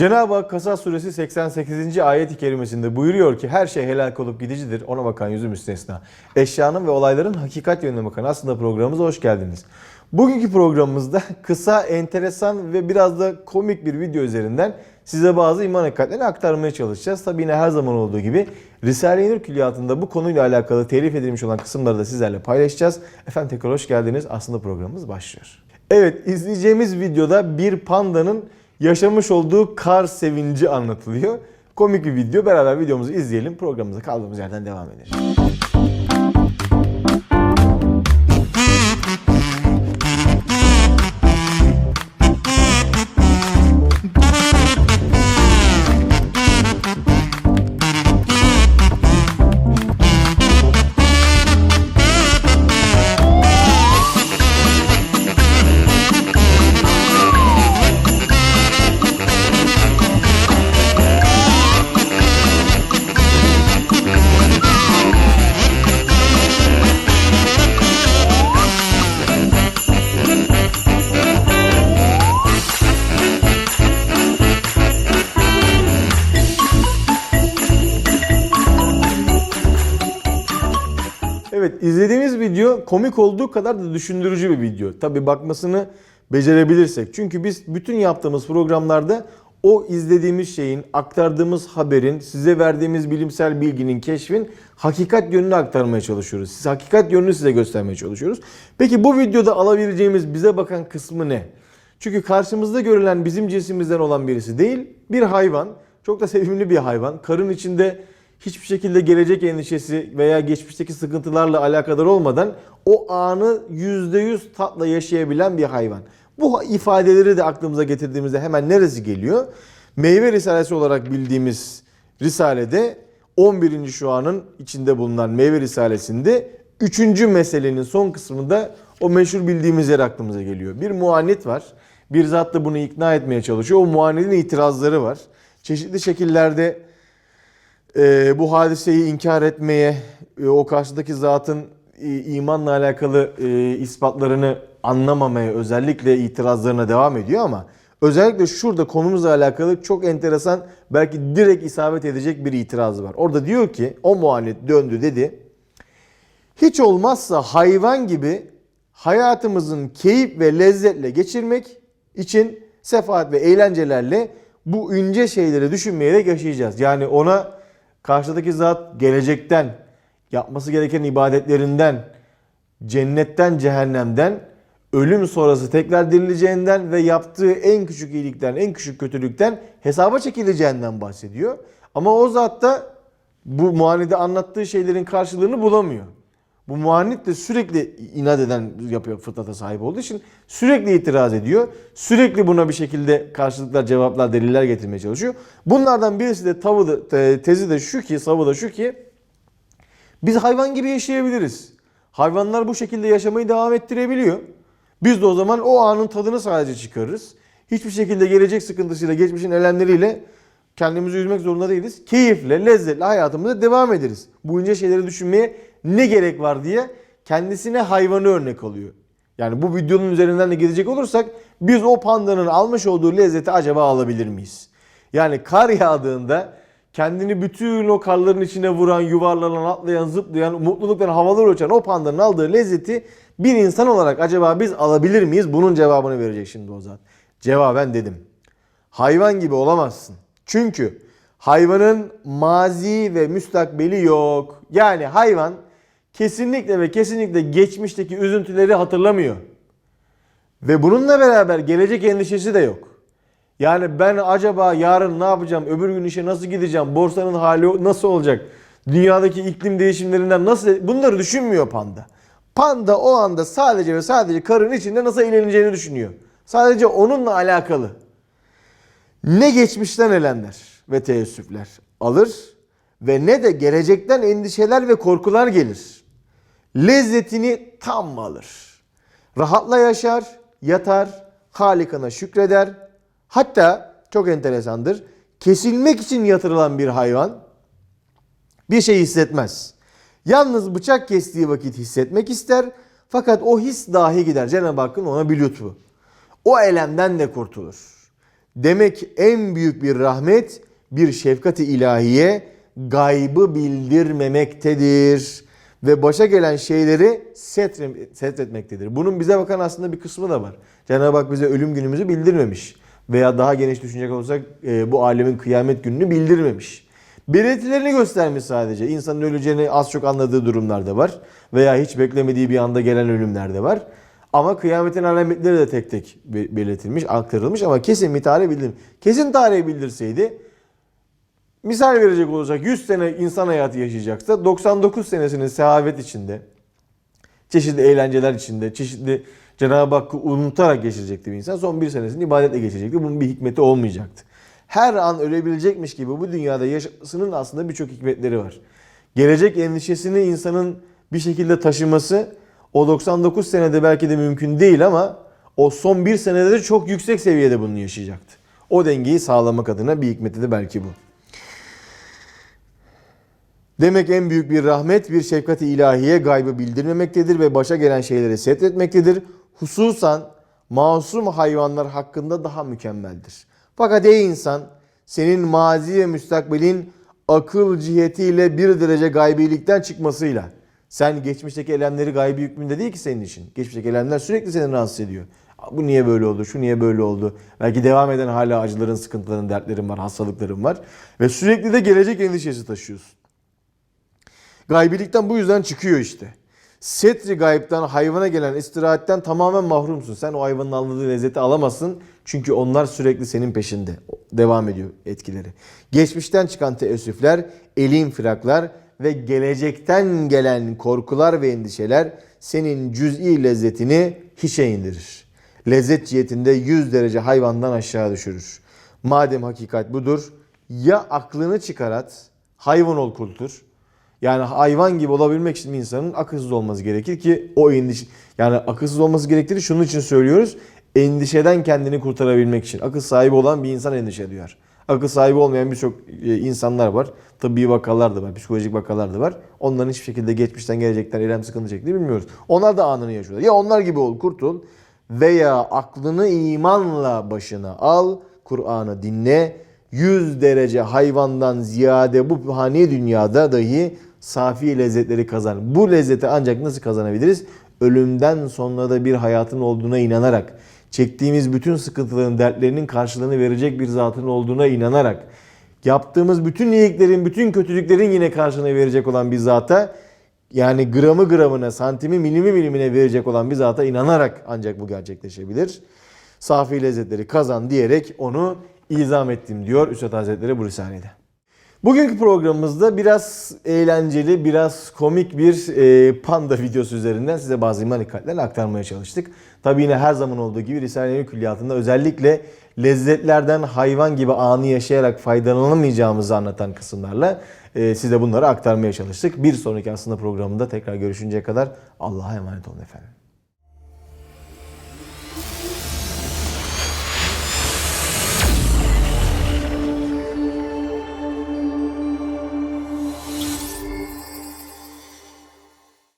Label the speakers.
Speaker 1: Cenab-ı Hak Kasas suresi 88. ayet-i kerimesinde buyuruyor ki her şey helak olup gidicidir. Ona bakan yüzü müstesna. Eşyanın ve olayların hakikat yönüne bakan aslında programımıza hoş geldiniz. Bugünkü programımızda kısa, enteresan ve biraz da komik bir video üzerinden size bazı iman hakikatlerini aktarmaya çalışacağız. Tabi yine her zaman olduğu gibi Risale-i Nur külliyatında bu konuyla alakalı telif edilmiş olan kısımları da sizlerle paylaşacağız. Efendim tekrar hoş geldiniz. Aslında programımız başlıyor. Evet izleyeceğimiz videoda bir pandanın yaşamış olduğu kar sevinci anlatılıyor. Komik bir video. Beraber videomuzu izleyelim. Programımıza kaldığımız yerden devam edelim. İzlediğimiz video komik olduğu kadar da düşündürücü bir video. Tabi bakmasını becerebilirsek. Çünkü biz bütün yaptığımız programlarda o izlediğimiz şeyin, aktardığımız haberin, size verdiğimiz bilimsel bilginin, keşfin hakikat yönünü aktarmaya çalışıyoruz. Siz hakikat yönünü size göstermeye çalışıyoruz. Peki bu videoda alabileceğimiz bize bakan kısmı ne? Çünkü karşımızda görülen bizim cinsimizden olan birisi değil, bir hayvan. Çok da sevimli bir hayvan. Karın içinde hiçbir şekilde gelecek endişesi veya geçmişteki sıkıntılarla alakadar olmadan o anı %100 tatla yaşayabilen bir hayvan. Bu ifadeleri de aklımıza getirdiğimizde hemen neresi geliyor? Meyve Risalesi olarak bildiğimiz Risale'de 11. şu anın içinde bulunan Meyve Risalesi'nde 3. meselenin son kısmında o meşhur bildiğimiz yer aklımıza geliyor. Bir muannit var. Bir zat da bunu ikna etmeye çalışıyor. O muannidin itirazları var. Çeşitli şekillerde e, bu hadiseyi inkar etmeye, e, o karşıdaki zatın e, imanla alakalı e, ispatlarını anlamamaya, özellikle itirazlarına devam ediyor ama özellikle şurada konumuzla alakalı çok enteresan, belki direkt isabet edecek bir itiraz var. Orada diyor ki, o muhalif döndü dedi, hiç olmazsa hayvan gibi hayatımızın keyif ve lezzetle geçirmek için sefaat ve eğlencelerle bu ince şeyleri düşünmeyerek yaşayacağız. Yani ona karşıdaki zat gelecekten, yapması gereken ibadetlerinden, cennetten, cehennemden, ölüm sonrası tekrar dirileceğinden ve yaptığı en küçük iyilikten, en küçük kötülükten hesaba çekileceğinden bahsediyor. Ama o zat da bu muanide anlattığı şeylerin karşılığını bulamıyor. Bu muannit de sürekli inat eden yapıyor fıtrata sahip olduğu için sürekli itiraz ediyor. Sürekli buna bir şekilde karşılıklar, cevaplar, deliller getirmeye çalışıyor. Bunlardan birisi de tavı da, te- tezi de şu ki, savı da şu ki biz hayvan gibi yaşayabiliriz. Hayvanlar bu şekilde yaşamayı devam ettirebiliyor. Biz de o zaman o anın tadını sadece çıkarırız. Hiçbir şekilde gelecek sıkıntısıyla, geçmişin elemleriyle kendimizi üzmek zorunda değiliz. Keyifle, lezzetle hayatımıza devam ederiz. Bu ince şeyleri düşünmeye ne gerek var diye kendisine hayvanı örnek alıyor. Yani bu videonun üzerinden de gidecek olursak biz o pandanın almış olduğu lezzeti acaba alabilir miyiz? Yani kar yağdığında kendini bütün o karların içine vuran, yuvarlanan, atlayan, zıplayan, mutluluktan havalar uçan o pandanın aldığı lezzeti bir insan olarak acaba biz alabilir miyiz? Bunun cevabını verecek şimdi o zat. Cevaben dedim. Hayvan gibi olamazsın. Çünkü hayvanın mazi ve müstakbeli yok. Yani hayvan kesinlikle ve kesinlikle geçmişteki üzüntüleri hatırlamıyor. Ve bununla beraber gelecek endişesi de yok. Yani ben acaba yarın ne yapacağım, öbür gün işe nasıl gideceğim, borsanın hali nasıl olacak, dünyadaki iklim değişimlerinden nasıl... Bunları düşünmüyor panda. Panda o anda sadece ve sadece karın içinde nasıl eğleneceğini düşünüyor. Sadece onunla alakalı. Ne geçmişten elenler ve teessüfler alır ve ne de gelecekten endişeler ve korkular gelir. Lezzetini tam alır. Rahatla yaşar, yatar, Halikana şükreder. Hatta çok enteresandır. Kesilmek için yatırılan bir hayvan bir şey hissetmez. Yalnız bıçak kestiği vakit hissetmek ister. Fakat o his dahi gider. Cenab-ı Hakk'ın ona bir lütfu. O elemden de kurtulur. Demek en büyük bir rahmet bir şefkati ilahiye gaybı bildirmemektedir ve başa gelen şeyleri setre- setretmektedir. Bunun bize bakan aslında bir kısmı da var. Cenab-ı Hak bize ölüm günümüzü bildirmemiş. Veya daha geniş düşünecek olursak e, bu alemin kıyamet gününü bildirmemiş. Belirtilerini göstermiş sadece. İnsanın öleceğini az çok anladığı durumlarda var. Veya hiç beklemediği bir anda gelen ölümler de var. Ama kıyametin alametleri de tek tek be- belirtilmiş, aktarılmış ama kesin bir tarih bildirim. Kesin tarihi bildirseydi misal verecek olacak 100 sene insan hayatı yaşayacaksa 99 senesinin sehavet içinde, çeşitli eğlenceler içinde, çeşitli Cenab-ı Hakk'ı unutarak geçirecekti bir insan. Son bir senesini ibadetle geçirecekti. Bunun bir hikmeti olmayacaktı. Her an ölebilecekmiş gibi bu dünyada yaşamasının aslında birçok hikmetleri var. Gelecek endişesini insanın bir şekilde taşıması o 99 senede belki de mümkün değil ama o son bir senede de çok yüksek seviyede bunu yaşayacaktı. O dengeyi sağlamak adına bir hikmeti de belki bu. Demek en büyük bir rahmet bir şefkati ilahiye gaybı bildirmemektedir ve başa gelen şeyleri setretmektedir. Hususan masum hayvanlar hakkında daha mükemmeldir. Fakat ey insan senin mazi ve müstakbelin akıl cihetiyle bir derece gaybilikten çıkmasıyla sen geçmişteki elemleri gaybi hükmünde değil ki senin için. Geçmişteki elemler sürekli seni rahatsız ediyor. Bu niye böyle oldu, şu niye böyle oldu. Belki devam eden hala acıların, sıkıntıların, dertlerin var, hastalıkların var. Ve sürekli de gelecek endişesi taşıyorsun. Gaybilikten bu yüzden çıkıyor işte. Setri gayipten hayvana gelen istirahatten tamamen mahrumsun. Sen o hayvanın aldığı lezzeti alamazsın. Çünkü onlar sürekli senin peşinde. Devam ediyor etkileri. Geçmişten çıkan teessüfler, elim firaklar ve gelecekten gelen korkular ve endişeler senin cüz'i lezzetini hiçe indirir. Lezzet cihetinde 100 derece hayvandan aşağı düşürür. Madem hakikat budur, ya aklını çıkarat, hayvan ol kultur, yani hayvan gibi olabilmek için insanın akılsız olması gerekir ki o endişe yani akılsız olması gerektiğini şunun için söylüyoruz. Endişeden kendini kurtarabilmek için. Akıl sahibi olan bir insan endişe duyar. Akıl sahibi olmayan birçok e, insanlar var. Tabbi vakalar da var, psikolojik vakalar da var. Onların hiçbir şekilde geçmişten gelecekten eylem sıkıntı çektiğini bilmiyoruz. Onlar da anını yaşıyorlar. Ya onlar gibi ol, kurtul veya aklını imanla başına al, Kur'an'ı dinle. 100 derece hayvandan ziyade bu hani dünyada dahi safi lezzetleri kazan. Bu lezzeti ancak nasıl kazanabiliriz? Ölümden sonra da bir hayatın olduğuna inanarak, çektiğimiz bütün sıkıntıların, dertlerinin karşılığını verecek bir zatın olduğuna inanarak, yaptığımız bütün iyiliklerin, bütün kötülüklerin yine karşılığını verecek olan bir zata, yani gramı gramına, santimi milimi milimine verecek olan bir zata inanarak ancak bu gerçekleşebilir. Safi lezzetleri kazan diyerek onu ilzam ettim diyor Üstad Hazretleri bu Risale'de. Bugünkü programımızda biraz eğlenceli, biraz komik bir e, panda videosu üzerinden size bazı iman hakikatlerini aktarmaya çalıştık. Tabi yine her zaman olduğu gibi Risale-i Külliyatında özellikle lezzetlerden hayvan gibi anı yaşayarak faydalanamayacağımızı anlatan kısımlarla e, size bunları aktarmaya çalıştık. Bir sonraki aslında programında tekrar görüşünceye kadar Allah'a emanet olun efendim.